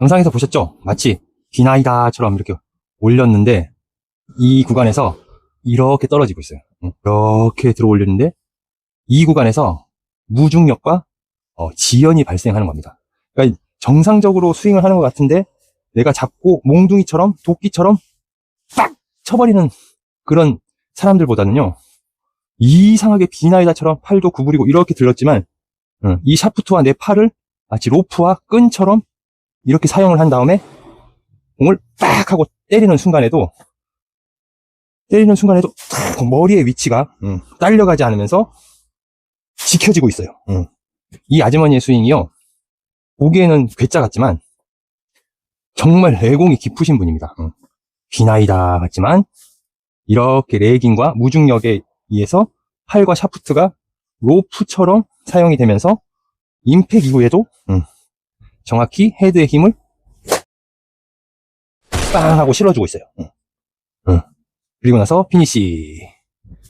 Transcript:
영상에서 보셨죠? 마치 비나이다처럼 이렇게 올렸는데 이 구간에서 이렇게 떨어지고 있어요. 응, 이렇게 들어 올렸는데 이 구간에서 무중력과 어, 지연이 발생하는 겁니다. 그러니까 정상적으로 스윙을 하는 것 같은데 내가 잡고 몽둥이처럼 도끼처럼 빡 쳐버리는 그런 사람들보다는요 이상하게 비나이다처럼 팔도 구부리고 이렇게 들었지만 응, 이 샤프트와 내 팔을 마치 로프와 끈처럼 이렇게 사용을 한 다음에 공을 딱 하고 때리는 순간에도 때리는 순간에도 탁 머리의 위치가 음, 딸려가지 않으면서 지켜지고 있어요. 음. 이 아주머니의 스윙이요. 보기에는 괴짜 같지만 정말 내공이 깊으신 분입니다. 음. 비나이다 같지만 이렇게 레깅과 무중력에 의해서 팔과 샤프트가 로프처럼 사용이 되면서 임팩 이후에도 음, 정확히 헤드의 힘을 빵 하고 실어주고 있어요. 응. 응. 그리고 나서 피니시.